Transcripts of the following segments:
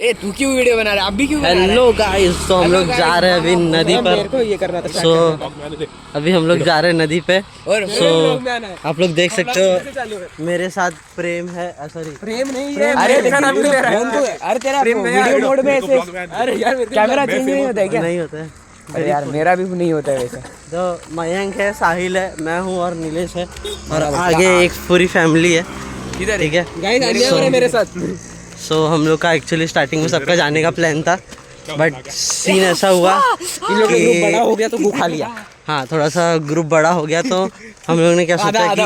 ए तू क्यों वीडियो बना रहा है? अभी क्यों है? हेलो गाइस तो हम लोग जा रहे हैं अभी नदी मेरे पर। को ये करना था सो अभी हम लोग जा रहे हैं नदी पे। और सो आप लोग देख सकते हो मेरे साथ प्रेम है सॉरी प्रेम नहीं है अरे तेरा नाम क्यों ले रहा है। अरे तेरा वीडियो मोड में ऐसे अरे यार कैमरा चेंज नहीं होता है क्या? नहीं होता है। अरे यार मेरा भी नहीं होता है वैसे। तो मयंक है साहिल है मैं हूँ और नीलेश है। और आगे एक पूरी फैमिली है। इधर ठीक है? गाइस हो है मेरे साथ। सो so, हम लोग का एक्चुअली स्टार्टिंग में सबका जाने का प्लान था बट सीन ऐसा हुआ इन लोगों कि- ग्रुप बड़ा हो गया तो वो खा लिया। हाँ थोड़ा सा ग्रुप बड़ा हो गया तो हम लोग ने क्या सोचा कि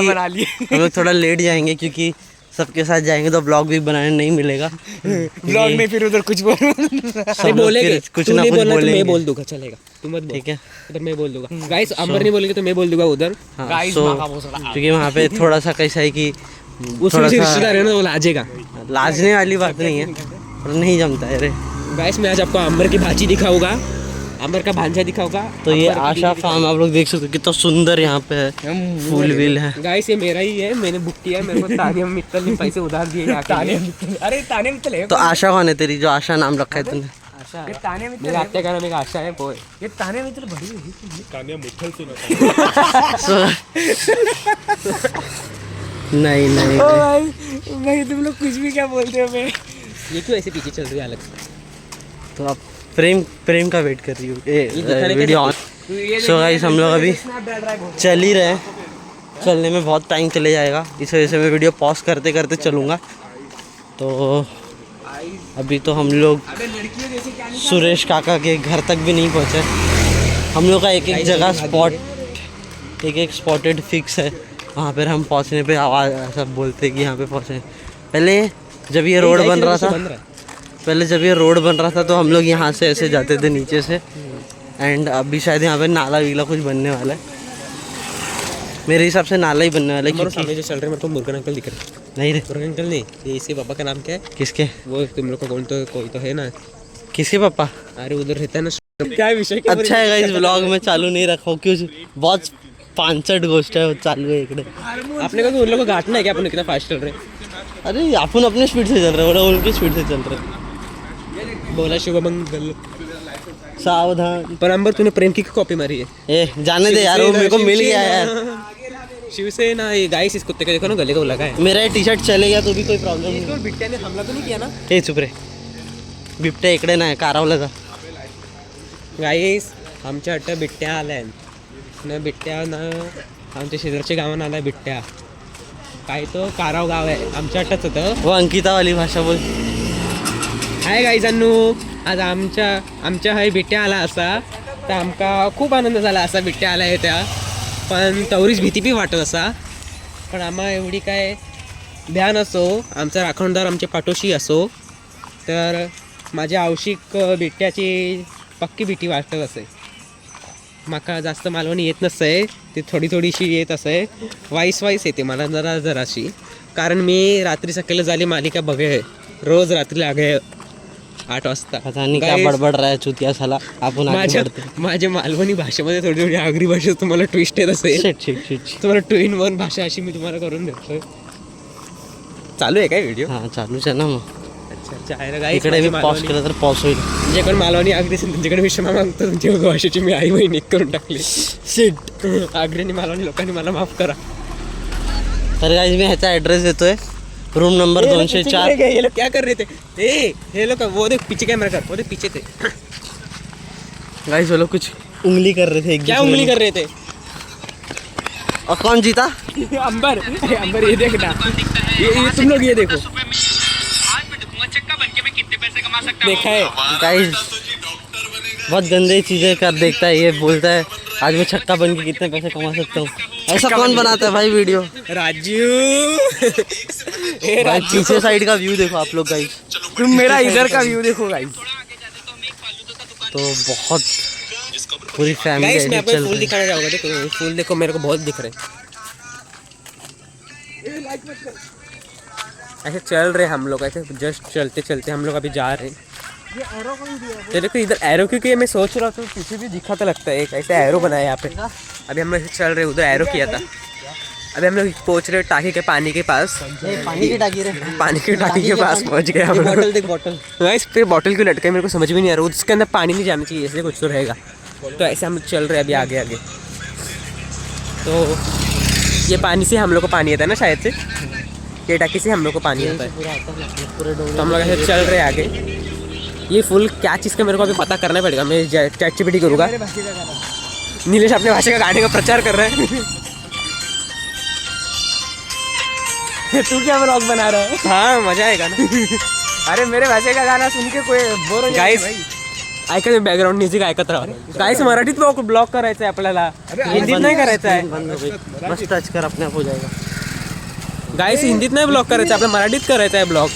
हम लोग थोड़ा लेट जाएँगे क्योंकि सबके साथ जाएँगे तो ब्लॉग भी बनाने नहीं मिलेगा। ब्लॉग में फिर उधर कुछ बोल सब लोग फिर कुछ ना कुछ तो मैं बोल दूँगा चलेगा। तू मत बोल। ठीक है। उधर मैं बोल दूँगा। गाइस अंबर नहीं बोलेंगे तो मैं बोल दूँगा उधर। हाँ क्योंकि वहाँ पे थोड़ा सा कैसा है कि उसमें से रिश्तेदार है ना वो लाजेगा। लाजने वाली बात नहीं है पर नहीं जमता है रे गाइस मैं आज आपको अंबर की भाजी दिखाऊँगा। अंबर का भांजा दिखाऊँगा। तो ये आशा फार्म आप लोग देख सकते हो कितना सुंदर यहाँ पे है फूल विल है। गाइस ये मेरा ही है मैंने बुक किया है मेरे को तानिया मित्तल ने पैसे उधार दिए यहाँ तानिया मित्तल अरे तानिया मित्तल है। तो आशा कौन है तेरी जो आशा नाम रखा है तूने? ये तानिया मित्तल मेरे आत्या का नाम एक आशा है वो ये तानिया मित्तल बड़ी है। सो नहीं नहीं ओ भाई भाई तुम लोग कुछ भी क्या बोलते हो मैं? ये क्यों ऐसे पीछे चल रही है अलग से तो आप प्रेम प्रेम का वेट कर रही हो। वीडियो ऑन सो गाइस हम लोग अभी चल ही रहे हैं। चलने में बहुत टाइम चले जाएगा। इस वजह से मैं वीडियो पॉज करते करते चलूँगा। तो अभी तो हम लोग सुरेश काका के घर तक भी नहीं पहुँचे। हम लोग का एक एक जगह स्पॉट एक एक स्पॉटेड फिक्स है। वहाँ पर हम पहुँचने पे आवाज़ ऐसा बोलते कि यहाँ पे पहुँचे। पहले जब ये रोड बन रहा था पहले जब ये रोड बन रहा था तो हम लोग यहाँ से ऐसे जाते थे नीचे से। एंड अभी शायद यहाँ पे नाला वीला कुछ बनने वाला है। मेरे हिसाब से नाला ही बनने वाला है क्योंकि सामने जो चल रहे हैं मेरे को मुर्गन अंकल दिख रहे हैं। नहीं रे। मुर्गन अंकल नहीं ये इसके पापा का नाम क्या है? किसके? वो तुम लोग का कौन तो कोई तो है ना। किसके पापा? अरे उधर रहता है ना। क्या विषय अच्छा है इस ब्लॉग में चालू नहीं रखा क्यों बहुत पांचट गोष्ट है चालू आहे इकडे. आपने का उन लोगों को घाटना है क्या? अपन कितना फास्ट चल रहे हैं। अरे अपन अपने स्पीड से चल रहे वो उनकी स्पीड से चल रहे बोला शुभमंगल. सावधान. पर अंबर तूने प्रेम की कॉपी मारी है? ए जाने दे यार वो मेरे को मिल गया यार. शिवसेना ये गाइस इस कुत्ते का देखो ना गले को लगा है। मेरा टी शर्ट चले गया तो भी कोई प्रॉब्लम नहीं. बिट्टे ने हमला तो नहीं किया ना? हे चुप रे. बिबट्या इकडे नाही कारावला जा. गाईस आमच्या अट्ट्या बिट्ट्या आल्या. आहेत ना बिट्ट्या ना आमच्या शेजारच्या गावानं आलाय बिट्ट्या काय तो? काराव गाव आहे. आमच्या अट्टाच होतं. वो अंकितावाली भाषा बोल. हाय गाईजांनू आज आमच्या आमच्या हाय बिट्ट्या आला असा. तर आमका खूप आनंद झाला असा बिट्ट्या आल्या आहे त्या. पण तवरीच भीती बी वाटत असा. पण आम्हा एवढी काय भ्यान असो आमचा राखणदार आमचे पाठोशी असो तर माझ्या आवशिक बिट्ट्याची पक्की भीती वाटत असे. माका जास्त मालवणी येत नसते ती थोडी थोडीशी येत असे वाईस वाईस येते मला जरा जराशी. कारण मी रात्री सकाळी झाली मालिका बघे रोज रात्री लागे आठ वाजता. क्या बडबड रहा चुतिया साला आपण माझ्या मालवणी भाषेमध्ये थोडी थोडी आगरी भाषेत तुम्हाला ट्विस्ट येत असेल. तुम्हाला टू इन वन भाषा अशी मी तुम्हाला करून देतोय. चालू आहे काय व्हिडिओ हा चालूच आहे ना मग. अच्छा अच्छा आहे ना guys, इकडे मी पॉज मालवणी- तर पॉज होईल. जे मालवणी आगरी असेल त्यांच्याकडे मी क्षमा मागतो. तुमच्या भाषेची मी आई बहीण करून टाकली. शिट आगरी मालवणी लोकांनी मला माफ़ करा. तर गाईज मी ह्याचा ॲड्रेस देतोय. रूम नंबर दोनशे चार. ये लोग क्या कर रहे थे? ए ये लोग वो देख पीछे कैमरा कर वो देख पीछे थे. गाइस वो लोग कुछ उंगली कर रहे थे क्या उंगली कर रहे थे? और कौन जीता? अंबर अंबर ये देखना ये, ये तुम लोग ये देखो। देखा है। गाइस बहुत गंदे चीज़ें कर देखता है ये बोलता है आज मैं छक्का बन के कितने पैसे कमा सकता हूँ। ऐसा कौन बनाता है भाई वीडियो राजू। भाई पीछे साइड का व्यू देखो आप लोग गाइस तुम मेरा इधर का व्यू देखो गाइस तो बहुत पूरी फैमिली गाइस मैं आपको फूल रही है। दिखाना चाहूँगा देखो फूल देखो मेरे को बहुत दिख रहे ऐसे चल रहे हम लोग ऐसे जस्ट चलते चलते हम लोग अभी जा रहे हैं। ये देखो इधर एरो क्योंकि मैं सोच रहा था पीछे भी दिखा तो लगता है एक ऐसे एरो बनाया यहाँ पे। अभी हम लोग चल रहे उधर एरो किया था। अभी हम लोग पहुँच रहे टाकी के पानी के पास। पानी की टाकी पानी की टाकी के पास पहुँच गए हम लोग। बॉटल देख गाइस पे बॉटल क्यों लटका है मेरे को समझ भी नहीं आ रहा। उसके अंदर पानी नहीं जाना चाहिए इसलिए कुछ तो रहेगा। तो ऐसे हम चल रहे हैं अभी आगे आगे। तो ये पानी से हम लोग को पानी आता है ना शायद से? ये टाकी से हम लोग को पानी आता है। तो हम लोग ऐसे चल रहे आगे। ये फुल क्या चीज़ का मेरे को अभी पता करना पड़ेगा मैं चैट चिपिटी करूँगा। नीलेश अपने भाषा का गाने का प्रचार कर रहा है। तू क्या ब्लॉग बना रहा है? हाँ मजा आएगा ना। अरे मेरे भाषे का गाना सुन के कोई बोर गाईस ऐकत बॅकग्राऊंड म्युझिक ऐकत राहा गाईस मराठीत ब्लॉग करायचं आहे आपल्याला। हिंदीत नाही करायचं आहे मस्त कर अपने आप हो जाएगा। गाईस हिंदीत नाही ब्लॉग करायचं आपल्या मराठीत करायचं आहे ब्लॉग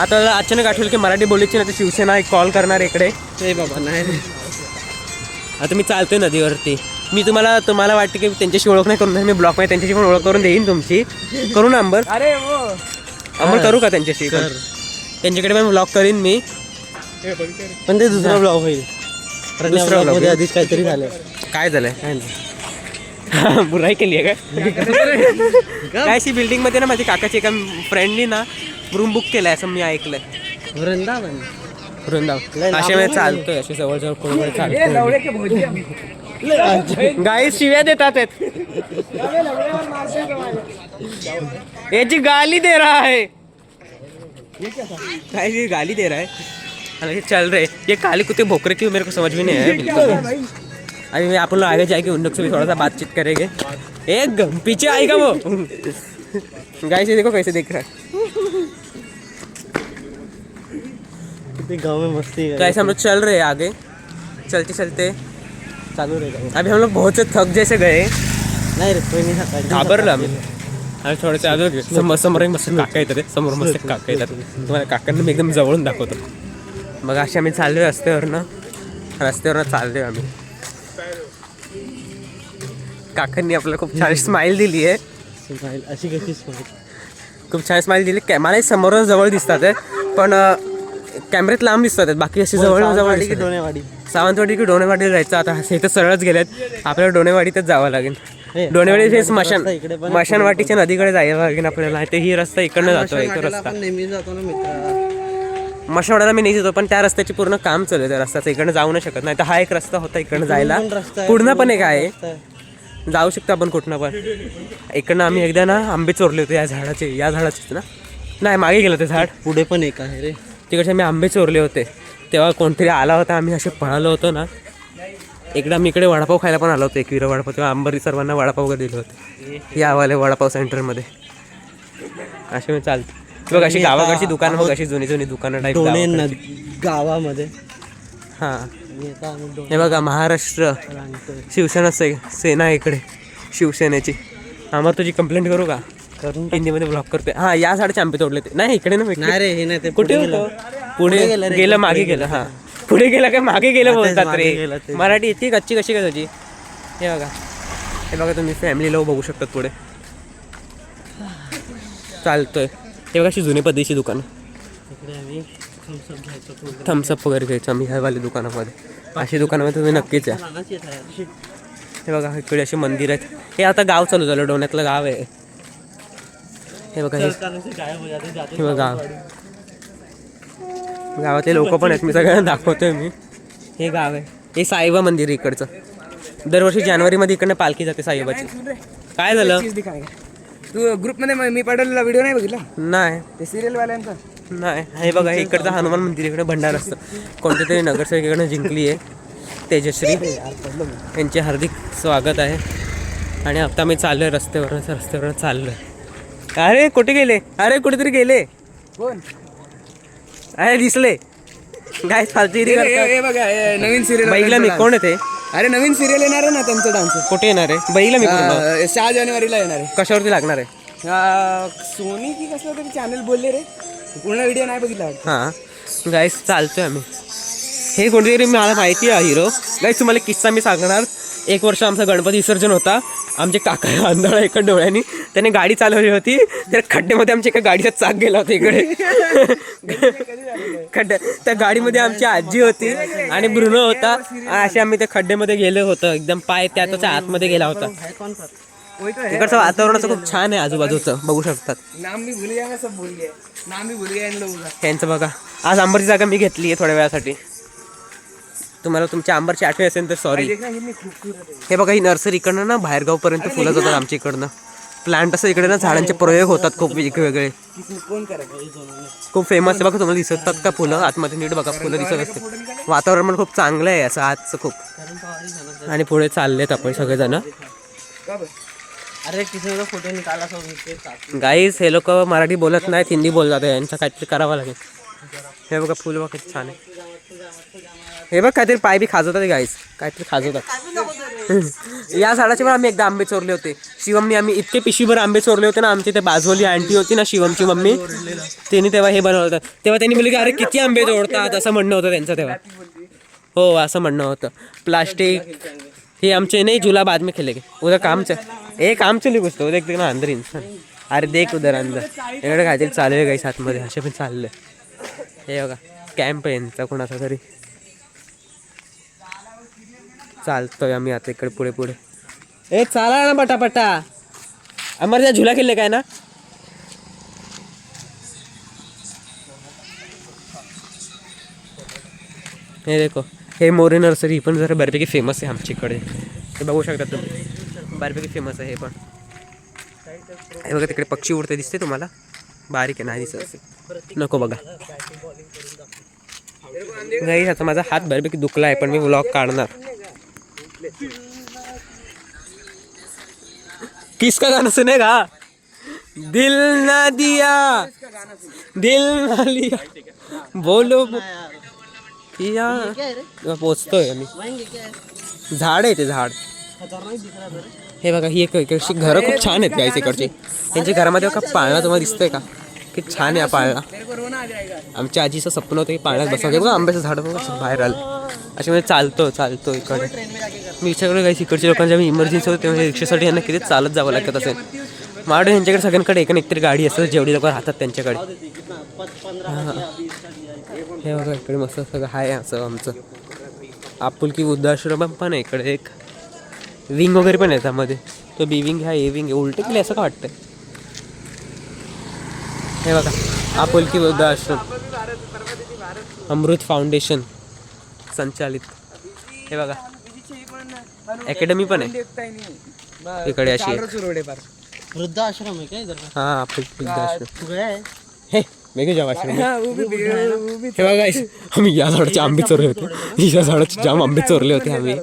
आता अचानक आठवलं की मराठी बोलायची नाही तर शिवसेना एक कॉल करणार इकडे. ए बाबा नाही. आता मी चालतोय नदीवरती. मी तुम्हाला तुम्हाला वाटते की त्यांच्याशी ओळख नाही करून देणार. मी ब्लॉगमध्ये त्यांच्याशी पण ओळख करून देईन तुमची. करू ना अंबर? अरे वो अंबर करू का त्यांच्याशी पण? त्यांच्याकडे पण ब्लॉग करीन मी. पण ते दुसरा ब्लॉग होईल. दुसरा vlog मध्ये होईल. आधीच काहीतरी झालं काय झालंय? काय नाही बुराई केली आहे काय? काय अशी बिल्डिंगमध्ये ना माझ्या काकाची एका फ्रेंडनी ना रूम बुक केलाय असं मी ऐकलंय. वृंदावन. वृंदावन. लांब. मी चालतोय असे जवळ जवळ कोण के गाई शिव्या देतात आहेत. याची गाली दे रहा है. काय ये गाली दे रहा है? चल रहे ये काले कुत्ते भोकरे क्यों मेरे को समझ में नहीं आया बिल्कुल. भी। अभी मैं आप लोग आगे जाके उन लोग से भी थोड़ा सा बातचीत करेंगे। एक पीछे आएगा वो। गाय से देखो कैसे देख रहा है। ते गाव में मस्ती तो ऐसे हम लोग चल रहे हैं आगे। चलते चलते। चालू रहेगा। अभी हम लोग बहुत से थक जैसे गए। नाही रे कोणी घाबरलो आम्ही आणि थोडेसे आलो समोर समोर एक मस्त काका येतात रे. समोर मस्त काका येतात तुम्हाला काकांना मी एकदम जवळून दाखवतो। मग असे आम्ही चाललोय रस्त्यावरनं। रस्त्यावरनं चाललोय आम्ही। काकांनी आपल्याला खूप छान स्माईल दिली आहे. स्माईल अशी कशी स्माईल खूप छान स्माईल दिली. कॅ- मला समोर जवळ दिसतात पण कॅमेऱ्यात लांब दिसतात बाकी असे जवळ जवळ सावंतवाडी की. डोनेवाडी? सावंतवाडी की डोनेवाडी जायचं? आता हे तर सरळच गेलेत. आपल्याला डोनेवाडीतच जावं लागेल. डोनेवाडी हे स्मशान. स्मशानवाटीच्या नदीकडे जायला लागेल आपल्याला. ते ही रस्ता इकडनं जातो एक रस्ता. नेहमी जातो ना मित्र. मशावाड्याला मी नाही जातो पण त्या रस्त्याची पूर्ण काम चालू आहे. त्या रस्त्याचं इकडनं जाऊ नाही शकत नाही तर हा एक रस्ता होता इकडनं जायला. पण रस्ता आहे, पूर्ण पण एक रस्ता आहे. जाऊ शकतो आपण कुठनं पण. इकडनं आम्ही एकदा ना आंबे चोरले होते या झाडाचे या झाडाचेच ना. नाही मागे गेलं ते झाड. पुढे पण एक आहे रे. तिकडचे आम्ही आंबे चोरले होते. तेव्हा कोणतरी आला होता आम्ही असे पळालो होतो ना. एकदा आम्ही इकडे वडापाव खायला पण आलो होतो एकवीर वडापाव. तेव्हा आंबरी सर्वांना वडापाव वगैरे दिले होते. यावाले वडापाव सेंटरमध्ये. असे मी चालते. बघ अशी गावाकडची दुकानं बघ अशी जुनी जुनी दुकानं टाईप गावामध्ये. हां. हे बघा महाराष्ट्र. शिवसेना से सेना आहे इकडे शिवसेनेची. आम्हाला तुझी कंप्लेंट करू का? करून हिंदीमध्ये ब्लॉक करते हां या झाडाचे आंबे तोडले ते. नाही इकडे ना रे हे नाही ते कुठे होतं? गेलं. पुढे गेलं मागे गेलं हां. पुढे गेलं काय मागे गेलं बोलतात रे. मराठी येते कच्ची कशी काय तुझी? हे बघा. हे बघा तुम्ही फॅमिली लोक बघू शकतात पुढे. चालतोय. हे बघा अशी जुने पद्धतीची दुकानं. आम्ही घ्यायचो. थम्सअप वगैरे घ्यायचं आम्ही ह्यावाली दुकानामध्ये. अशी दुकानामध्ये तुम्ही नक्कीच या. आहे. Shit. हे बघा इकडे असे मंदिर आहेत. हे आता गाव चालू झालं डोण्यातलं गाव आहे. हे बघा हे सरकार असे गायब हो जाते, जाते हे बघा. गाव गावातले लोक पण आहेत मी सगळ्यांना दाखवतोय मी. हे गाव आहे. हे साईबा मंदिर आहे इकडचं. दरवर्षी जानेवारीमध्ये इकडनं पालखी जाते साईबाची. काय झालं? तू ग्रुपमध्ये मी पाठवलेला व्हिडिओ नाही बघितला? नाही. ते सिरियल वाल्यांचा नाही. हे बघा हे इकडचं हनुमान मंदिर इकडे भंडार असतं. कोणत्या तरी नगरसेवकाकडनं जिंकली आहे तेजश्री. यांचे हार्दिक स्वागत आहे. आणि आता मी चाललो आहे रस्त्यावरच रस्त्यावर चाललो आहे अरे कुठे गेले? अरे कुठेतरी गेले. कोण? अरे दिसले. काय हे बघा नवीन सिरियल बैला मी. कोण आहे ते? अरे नवीन सिरियल येणार आहे ना त्यांचं डान्स कुठे येणार आहे? बैला मी पूर्ण सहा जानेवारीला येणार आहे. कशावरती लागणार आहे? अं, सोनी की कसलं तरी चॅनल बोलले रे. पूर्ण व्हिडिओ नाही बघितला वाटतं. हां. गाईस चालतोय आम्ही. हे कोणतरी मला माहिती आहे हिरो गाईस तुम्हाला किस्सा मी सांगणार. एक वर्ष आमचा गणपती विसर्जन होता. आमचे काका आंधळा एका डोळ्यानी त्याने गाडी चालवली होती. त्या खड्ड्यामध्ये आमच्या एका गाडीचा चाक गेला होता इकडे. खड्ड्या त्या गाडीमध्ये आमची आजी होती आणि ब्रुनो होता. असे आम्ही त्या खड्ड्यामध्ये गेलो होतो. एकदम पाय त्याच्या आतमध्ये गेला होता. इकडचं वातावरण असं खूप छान आहे आजूबाजूचं. बघू शकतात. यांचं बघा. आज आंबरची जागा मी घेतली आहे थोड्या वेळासाठी. तुम्हाला तुमच्या आंबरची आठवण असेल तर सॉरी है बघा ही नर्सरी इकडनं ना बाहेरगावपर्यंत फुलं जातात आमच्या इकडनं. प्लांट असं इकडे ना झाडांचे प्रयोग होतात खूप वेगवेगळे खूप फेमस आहे बघा तुम्हाला दिसतात का फुलं? आतमध्ये नीट बघा फुलं दिसत असते वातावरण पण खूप चांगलं आहे असं आजचं खूप. आणि पुढे चाललेत आपण सगळेजण. गाईस हे लोक मराठी बोलत नाहीत हिंदी बोलतात यांचं काहीतरी करावं लागेल. हे बघा फुल बघा छान आहे. हे बघ काहीतरी पाय बी खाजवतात गाईस काहीतरी खाजवतात. या झाडाचे पण आम्ही एकदा आंबे चोरले होते. शिवमनी आम्ही इतके पिशीभर आंबे चोरले होते ना आमची ते बाजवली आंटी होती ना शिवमची मम्मी त्यांनी तेव्हा हे बनवलं होतं. तेव्हा त्यांनी बोलले की अरे किती आंबे तोडतात असं म्हणणं होतं त्यांचं तेव्हा. हो असं म्हणणं होतं. प्लास्टिक हे आमचे नाही जुला बाद में खेलेंगे. उद्या काम चल ए काम चली गोष्ट उद्या एक ना अंदर इंसान अरे देख उधर अंदर. इकडे काहीतरी चालू आहे काही आतमध्ये. असे पण चाललं हे बघा. कॅम्प आहे यांचा कोणाचा तरी. चालतोय आम्ही आता इकडे पुढे पुढे. ए चाला ना पटापटा. आम्हाला त्या झुला केले काय ना? हे देखो हे मोरे नर्सरी ही पण जरा बऱ्यापैकी फेमस आहे आमच्याकडे. हे बघू शकता तुम्ही. बऱ्यापैकी फेमस आहे हे पण. हे बघा तिकडे पक्षी उडते दिसते तुम्हाला. बारीक आहे नाही दिसत. नको बघा. नाही आता माझा हात बऱ्यापैकी दुखला आहे पण मी व्लॉग काढणार. किसका गाणं सुनेगा दिल ना दिया दिल ना लिया। बोलो किया। पोचतोय आम्ही. झाड आहे ते झाड. हे बघा ही एक इकडची घरं खूप छान आहेत गाईस इकडची. त्यांच्या घरामध्ये का पाळणा तुम्हाला दिसतंय का? किती छान आहे पाळणा आमच्या आजीचं स्वप्न होतं की पाळण्यात बसावं. बघा आंब्याचं झाड बघा बाहेर आलं असे म्हणजे चालतो चालतो इकडे. मी विचारलं काही इकडच्या लोकांच्या इमर्जन्सी होते तेव्हा रिक्षासाठी यांना किती चालत जावं लागत असेल? माझ्या यांच्याकडे सगळ्यांकडे एक ना एकतरी गाडी असतात जेवढी लोक राहतात त्यांच्याकडे. हां. हे बघा इकडे मस्त सगळं आहे असं आमचं. आपुलकी वृद्धाश्रम पण आहे इकडे एक. विंग वगैरे पण आहे त्यामध्ये. तो बी विंग ह्या ए विंग उलटे केले असं का वाटतं हे बघा आपुलकी वृद्धाश्रम अमृत फाउंडेशन संचालित. हे बघा अकॅडमी पण आहे. ही इकडे अशी है वृद्धा आश्रम है क्या हा जाऊ आश्रम. हाँ, हे बघा आम्ही या झाडाचे आंबे चोरले होते. या झाडाचे जाम आंबे चोरले होते आम्ही.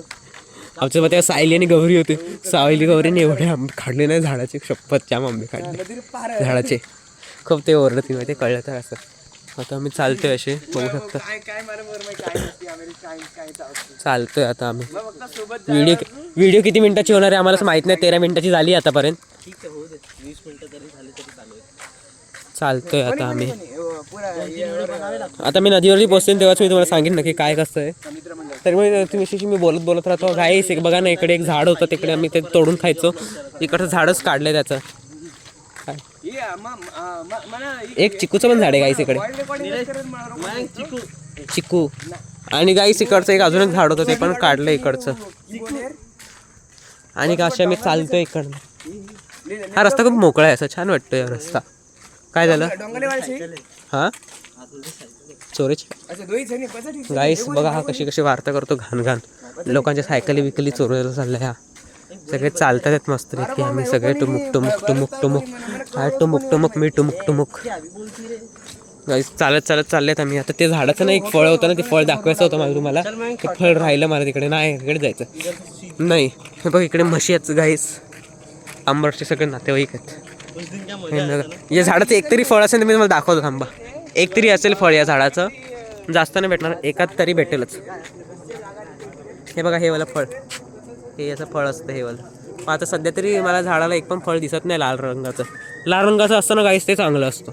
आमच्या मध्ये सायली आणि गौरी होते. सायली गौरीने एवढे आंबे काढले नाही झाडाचे शपथ जाम आंबे काढले झाडाचे. खूप ते ओरडतील माहिती कळलं तर असं. आता आम्ही चालतोय असे बघू शकता. चालतोय आता आम्ही. मग फक्त सोबत व्हिडिओ व्हिडिओ किती मिनिटाची होणार आहे? आम्हाला माहीत नाही तेरा मिनिटाची झाली आतापर्यंत. ठीक दे. वीस मिनिटं तरी झाले तरी चालू आहे चालतोय आता आम्ही. आता मी नदीवरती पोहोचते तेव्हाच मी तुम्हाला सांगेन नक्की काय कसं आहे. तर मग तुम्ही मी बोलत बोलत राहतो. गाईस एक बघा ना इकडे एक झाड होतं तिकडे आम्ही ते तोडून खायचो. इकडचं झाडच काढलंय त्याचं. एक चिकूचं पण झाड आहे गाईस इकडे. चिकू. चिकू. आणि गाईस इकडचं एक अजून एक झाड होतं ते पण काढलं इकडचं. आणि का अशा मी चालतोय इकडनं. हा रस्ता खूप मोकळा आहे असं छान वाटतोय हा रस्ता. काय झालं? हा? चोरीची. गाईस बघा हा कशी कशी वार्ता करतो घाण घाण. लोकांच्या सायकली विकली चोरायला चालल्या हा सगळे चालतात आहेत मस्त की आम्ही सगळे टुमुक टुमुक टुमुक टुमुक. काय टुमुक टुमुक मी टुमुक टुमुक. चालत चालत चाललेत आम्ही. आता ते झाडाचं ना एक फळ होतं ना ते फळ दाखवायचं होतं मला तुम्हाला. ते फळ राहिलं मला तिकडे. नाही इकडे जायचं. नाही हे बघ इकडे म्हशी आहेत गाईस आंबरचे सगळे नातेवाईक आहेत. या झाडाचं एक तरी फळ असेल तर मी तुम्हाला दाखवतो थांबा. एक तरी असेल फळ या झाडाचं. जास्त नाही भेटणार एकात तरी भेटेलच. हे बघा हे वाला फळ. हे असं फळ असतं हे वालं. मग आता सध्या तरी मला झाडाला एक पण फळ दिसत नाही लाल रंगाचं. लाल रंगाचं असतं ना गाईस ते चांगलं असतं.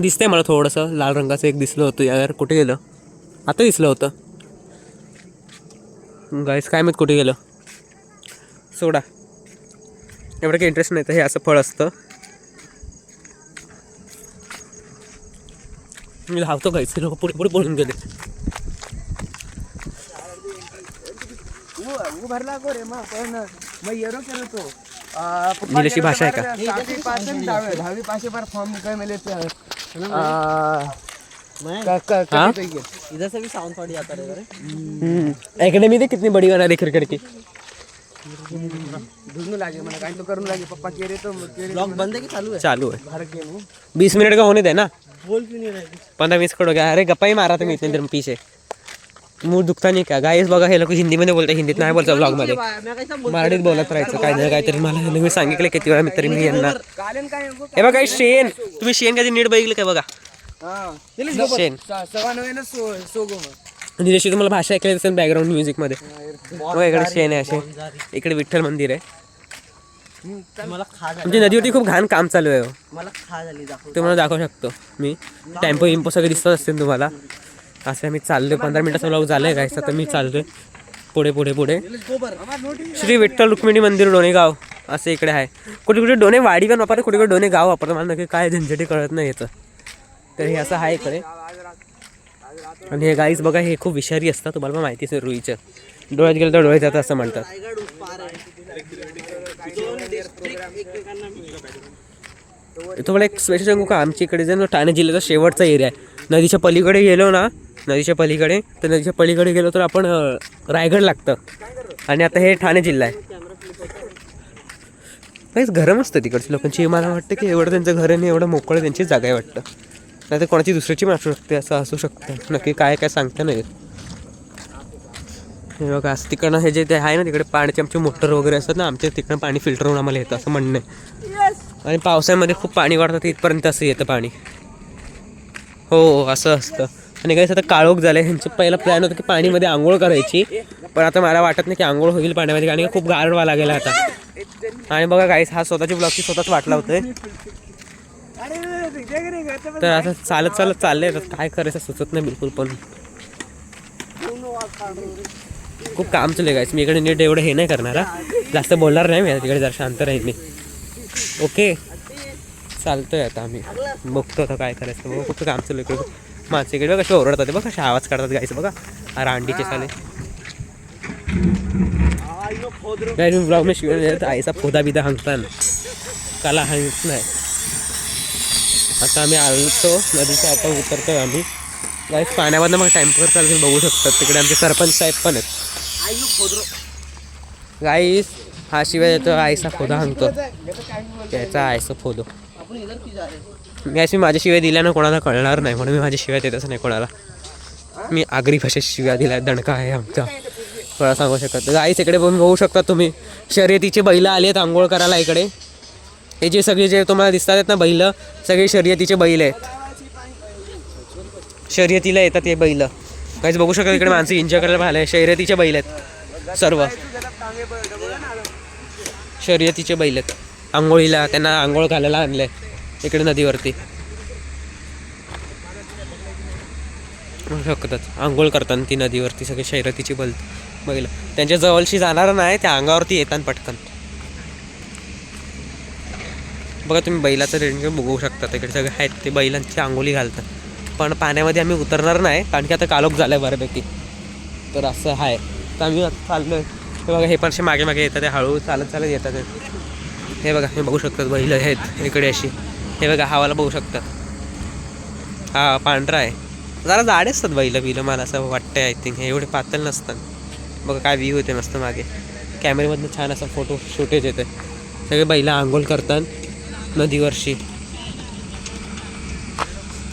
दिसतंय मला थोडंसं लाल रंगाचं एक दिसलं होतं यार कुठे गेलं? आता दिसलं होतं. गाईस काय माहीत कुठे गेलं? सोडा. एवढं काही इंटरेस्ट नाही तर हे असं फळ असतं. मी धावतो गाईस लोक पुढे पुढे बोलून गेले. वो वो भरला को रे मग पण मैं येरो केलो तो आ, पप्पा नीलेशची भाषा आहे का? गेले तर सातवी पासून दहावी दहावी पाशे पर फॉर्म निकाल मिले ते आ, क- क- हाँ? कभी तो ये. इधर से भी साउंड थोड़ी आता रहेगा रे। अकेडमी देख कितनी बड़ी बना रही क्रिकेट की। लागे तो करने लागे पप्पा कह तो कह ब्लॉग बंद है कि चालू है? चालू है। घर के नहीं बीस मिनट का होने दे ना। बोल क्यों नहीं रहे? पंद्रह बीस करोड़ गया। अरे गप्पा ही मारा तुम्ही इतने देर में पीछे। मूड दुखता नाही का? गाईस बघा हे लोक हिंदीमध्ये बोलतात हिंदीत नाही बोलतात ब्लॉगमध्ये मराठीत बोलत राहायचं काय नाही काहीतरी. मला मी सांगितलं किती वेळा मित्र मी यांना हे बघा शेण. तुम्ही शेण कधी नीट बघितलं काय बघा? हा शेण. सोगो मग. निलेशी तुम्हाला भाषा ऐकली असेल बॅकग्राऊंड म्युझिकमध्ये हो इकडे शेण आहे असे. इकडे विठ्ठल मंदिर आहे. मला खा झाली. आमची नदीवरती खूप घाण काम चालू आहे हो. मला खा झाली दाखव. तुम्हाला दाखवू शकतो मी. टेम्पो इम्पो सगळे दिसत असतील तुम्हाला. असं आम्ही चाललोय. पंधरा मिनिटाचा ब्लॉग आहे काय तर मी चाललोय. पुढे पुढे पुढे. श्री विठ्ठल रुक्मिणी मंदिर डोनेगाव असं इकडे आहे. कुठे कुठे डोने वाडी पण वापरतात कुठे कुठे डोने गाव वापरतात. मला नक्की काय झंझटी कळत नाही याचं. तर हे असं आहे इकडे. आणि हे गाईज बघा हे खूप विषारी असतात तुम्हाला पण माहितीच आहे रुईचं. डोळ्यात गेलं तर डोळ्यात जातं असं म्हणतात. तुम्हाला एक स्पेशल सांगू का? आमच्या इकडे जर ठाणे जिल्ह्याचा शेवटचा एरिया आहे. नदीच्या पलीकडे गेलो ना नदीच्या पलीकडे तर नदीच्या पलीकडे गेलो तर आपण रायगड लागतं. आणि आता हे ठाणे जिल्हा आहे. काहीच घरं मस्त तिकडची. लोकांची मला वाटतं की एवढं त्यांचं घर आणि एवढं मोकळं त्यांची जागा आहे वाटतं. नाही तर कोणाची दुसऱ्याची पण असू शकते असं असू शकतं. नक्की काय काय सांगता नाही. हे बघा असं तिकडनं हे जे ते आहे ना तिकडे पाण्याचे आमचे मोटर वगैरे असतात ना आमच्या तिकडनं पाणी फिल्टर होऊन आम्हाला येतं असं म्हणणं आहे. आणि पावसाळ्यामध्ये खूप पाणी वाढतं इथपर्यंत असं येतं पाणी. हो असं असतं. आणि काहीच आता काळोख झालं. ह्यांचं पहिला प्लॅन होता की पाणीमध्ये आंघोळ करायची. पण आता मला वाटत नाही की आंघोळ होईल पाण्यामध्ये कारण खूप गारडवा लागेल आता. आणि बघा गाईस हा स्वतःची ब्लॉकची स्वतःच वाटला होतोय तर आता चालत चालत चाललंय. तर काय करायचं सुचत नाही बिलकुल पण. खूप काम चालू गायस मी इकडे नीट एवढं हे नाही करणार जास्त बोलणार नाही मी. तिकडे जरा शांत राहील मी. ओके चालतोय आता आम्ही. बघतो आता काय करायचं. बघू खूप काम चालू आहे. इकडे इकडे बघा कसे ओरडतात बघा कसे आवाज काढतात गायचं बघा. रांडीचे साले. काय तुम्ही ब्लॉग आईचा फोदा बिदा हांगताना. काला हांगत नाही. आता आम्ही आलतो नदीच्या आता उतरतोय आम्ही. गाईस पाण्यामधनं मग टाइमपर चालू बघू शकतात. तिकडे आमचे सरपंच साहेब पण आहेत. गाईस हा शिवाय देतो आईचा फोदा हंगतो. त्याचा आईचा फोदो गॅस मी माझ्या शिव्या दिल्या ना कोणाला कळणार नाही. म्हणून मी माझ्या शिव्या देतच नाही कोणाला. मी आगरी भाषेत शिव्या दिल्या दणका आहे आमचा. कोणाला सांगू शकत गाईस इकडे पण बघू शकता तुम्ही. शर्यतीचे बैलं आले आहेत आंघोळ करायला इकडे. हे जे सगळे जे तुम्हाला दिसतात आहेत ना बैल सगळे शर्यतीचे बैल आहेत. शर्यतीला येतात हे बैल. काहीच बघू शकता इकडे माणसं एन्जॉय करायला पाहिलं शर्यतीचे बैल आहेत. सर्व. शर्यतीचे बैल आहेत. आंघोळीला त्यांना आंघोळ घालायला आणलंय. इकडे नदीवरती. शकतात आंघोळ करतात ती नदीवरती सगळे शर्यतीची बल बघितलं. त्यांच्या जवळशी जाणार नाही त्या अंगावरती येतात पटकन. बघा तुम्ही बैलाचं रेंज बघू शकता तिकडे सगळे आहेत ते बैलांची आंघोळी घालतात. पण पाण्यामध्ये आम्ही उतरणार नाही कारण की आता कालोख झालं आहे बऱ्यापैकी. तर असं आहे तर आम्ही आता चाललो आहे ते बघा हे पण असे मागे मागे येतात ते हळू चालत चालत येतात. हे. हे बघा हे बघू शकतात बैल आहेत इकडे अशी. हे बघा हवाला बघू शकतात. हा पांढरा आहे. जरा जाड असतात बैल बिलं मला असं वाटतंय आय थिंक हे एवढे पातळ नसतात. बघा काय व्ह्यू होते मस्त मागे. कॅमेऱ्यामधनं छान असा फोटो शूटेज येते सगळे बैलं आंघोळ करतात नदीवरशी.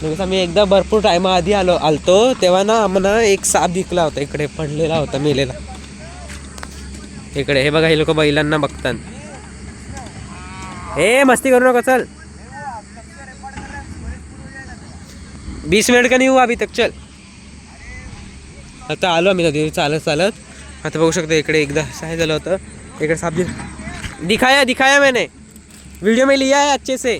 म्हणजे आम्ही एकदा भरपूर टायमा आधी आलो आलतो तेव्हा ना आम्हाला एक साप दिखला होता. इकडे पडलेला होता मेलेला. इकडे हे बघा हे लोक बैलांना बघतात. हे मस्ती करू नका चल. बीस मिनिट का नाही हुआ अभी तक? चल. आता आलो आम्ही नदी चालत चालत. आता बघू शकतो इकडे एकदा काय झालं होतं. इकडे साप दिखाया दिखाया मैंने. वीडियो में लिया है अच्छे से.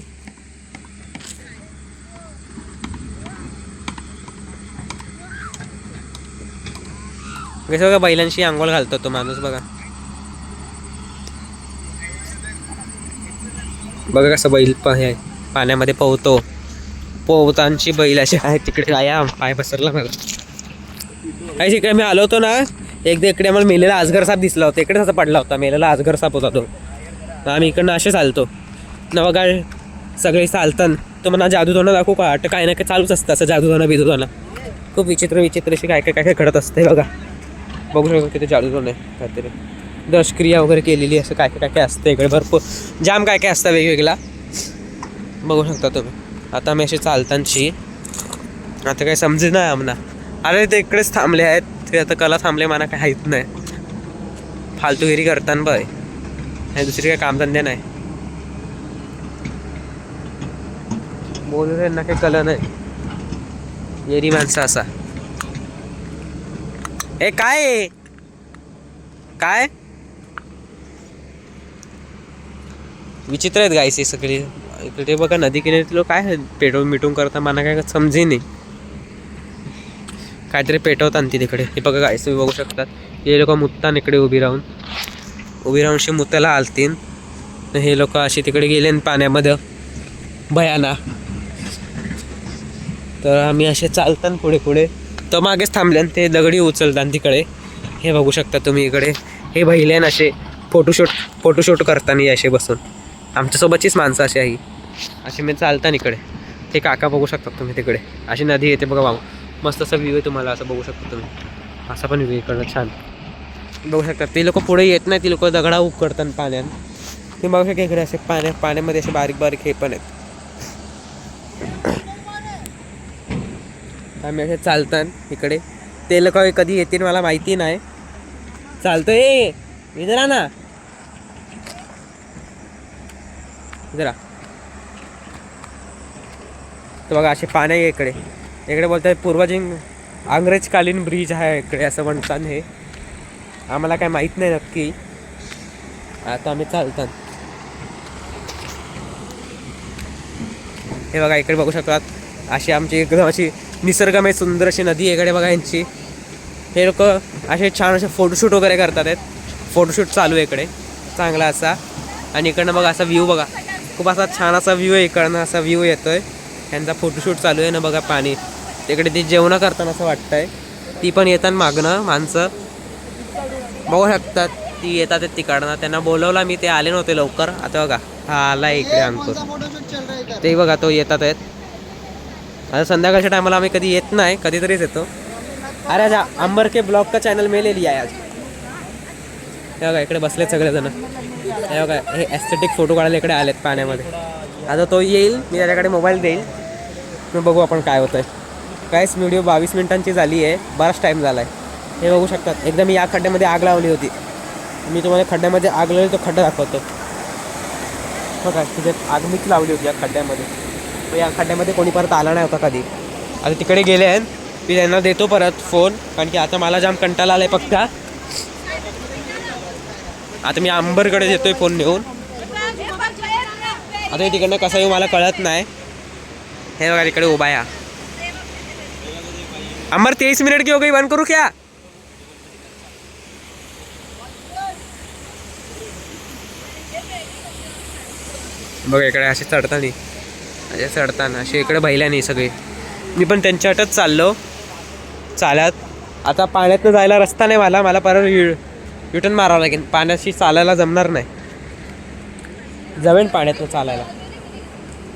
कसं बघा बैलांशी आंघोळ घालतो तो माणूस बघा. बघा कसं बैल हे पाण्यामध्ये पोहतो. पोहतांची बैल अशी आहे तिकडे. आया पाय पसरला मला. काही इकडे मी आलो होतो ना एकदा इकडे आम्हाला मेलेला आजगर साप दिसला होता. इकडेच असा पडला होता मेलेला आजगर साप होता तो. आम्ही इकडनं असे चालतो. नवा बघा सगळे चालतात तो म्हणा जादूधोना दाखवू का? वाटतं काय ना काय चालूच असतं असं जादूधोना बिदूदोना खूप विचित्र विचित्र अशी काय काय काय काय घडत असते बघा. बघू शकतो किती जादूदोन आहे काहीतरी. दशक्रिया वगैरे केलेली असं काय काय काय काय असतं इकडे. भरपूर जाम काय काय असतं वेगवेगळा. बघू शकता तुम्ही. आता मी असे चालतांची. आता काही समजे नाही आम्हाला. अरे ते इकडेच थांबले आहेत. ते आता कला थांबले मला काही माहीत नाही. फालतूगिरी करताना बय हे दुसरी काही कामधंदे नाही. बोलू त्यांना काही कला नाही. येरी माणसं असा. ए काय? काय? विचित्र आहेत गायचे सगळी. इकडे बघा नदी किनारी लोक काय पेटवून मिटून करता मला काय समजे नाही. काहीतरी पेटवतात ती तिकडे. हे बघा काय तुम्ही बघू शकतात. हे लोक मुत्तान इकडे उभी राहून. उभी राहून शे मुत्याला आलतीन हे लोक असे तिकडे गेले पाण्यामध्ये. भयाना तर आम्ही असे चालतान पुढे पुढे. तर मागेच थांबल्यान ते दगडी उचलतात तिकडे. हे बघू शकता तुम्ही इकडे. हे बहिल्यान असे फोटोशूट फोटोशूट करताना असे बसून. आमच्यासोबतचीच माणसं अशी आहे असे मी चालताना इकडे. ते काका बघू शकता तुम्ही तिकडे. अशी नदी येते बघा वाहून मस्त असा व्ह्यू आहे तुम्हाला असं बघू शकता तुम्ही. असा पण व्ह्यू इकडं छान. बघू शकता ते लोक पुढे येत नाही ती लोक दगडा उकडतात पाण्यात ते बघू शकता इकडे असे पाण्या पाण्यामध्ये असे बारीक बारीक हे पण आहेत. आम्ही असे चालतात इकडे. ते लोक कधी येतील मला माहिती नाही. चालतो ए जरा ना. जरा. तर बघा असे पाणी आहे इकडे. इकडे बोलतात पूर्वजिंग अंग्रेजकालीन ब्रिज आहे इकडे असं म्हणतात हे. आम्हाला काय माहीत नाही नक्की. आता आम्ही चालतात. हे बघा इकडे बघू शकतात. अशी आमची एकदम अशी निसर्गमय सुंदर अशी नदी आहे इकडे बघा यांची. हे लोक असे छान असे फोटोशूट वगैरे करतात आहेत. फोटोशूट चालू आहे इकडे. चांगला असा. आणि इकडनं बघा असा व्ह्यू बघा. खूप असा छान असा व्ह्यू आहे इकडनं असा व्ह्यू येतोय. त्यांचा फोटोशूट चालू आहे ना बघा पाणी. तिकडे ते जेवणं करताना असं वाटतंय. ती पण येतात मागणं माणसं. बघू शकतात ती येतात आहेत तिकडनं. त्यांना बोलवला मी ते आले नव्हते लवकर. आता बघा हा आला इकडे अंकुर. ते बघा तो येतात आहेत. आता संध्याकाळच्या टायमाला आम्ही कधी येत नाही कधीतरीच येतो. अरे आज अंबर के ब्लॉग का चॅनल मेलेली आहे आज? हे बघा इकडे बसलेत सगळेजण. हे बघा हे एस्थेटिक फोटो काढायला इकडे आलेत पाण्यामध्ये. आता तो येईल मी त्याच्याकडे मोबाईल देईल. मग बघू आपण काय होतं आहे काहीच व्हिडिओ बावीस मिनिटांची झाली आहे. बराच टाईम झाला आहे हे बघू शकतात. एकदा मी या खड्ड्यामध्ये आग लावली होती. मी तुम्हाला खड्ड्यामध्ये आग लावली तो खड्डा दाखवतो बघा तिथे आग मीच लावली होती या खड्ड्यामध्ये. मग या खड्ड्यामध्ये कोणी परत आला नाही होता कधी. आता तिकडे गेले आहेत. मी त्यांना देतो परत फोन कारण की आता मला जाम कंटाळा आहे पक्का आता मी अंबरकडे देतोय फोन नेऊन. आता हे तिकडनं कसं येऊ मला कळत नाही. हे बघा तिकडे उभा या. अंबर तेईस मिनिट की हो गई? बंद करू क्या? बघ इकडे असे चढताना. असे चढताना असे इकडे बैलानी सगळे. मी पण त्यांच्या त्यांच्यातच चाललो. चालत. आता पाण्यातनं जायला रस्ता नाही मला. मला परत यु युटर्न मारावं लागेल. पाण्याशी चालायला जमणार नाही. जमेन पाण्यातनं चालायला.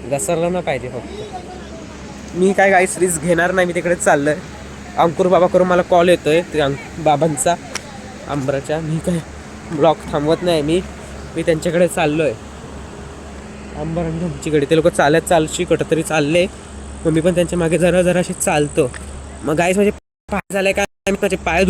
घसरलं ना पाहिजे फक्त. मी काय गाईस रिस्क घेणार नाही मी तिकडेच चाललं आहे अंकुर बाबा करून मला कॉल येतो आहे ते अंक बाबांचा आंबराच्या मी काय ब्लॉक थांबवत नाही मी मी त्यांच्याकडे चाललो आहे अंबर आणि आमच्याकडे ते लोक चालत चालशी कुठं तरी चालले. मग मी पण त्यांच्या मागे जरा जराशी चालतो. मग गाईस म्हणजे पाय झाले का? माझे पाय दुख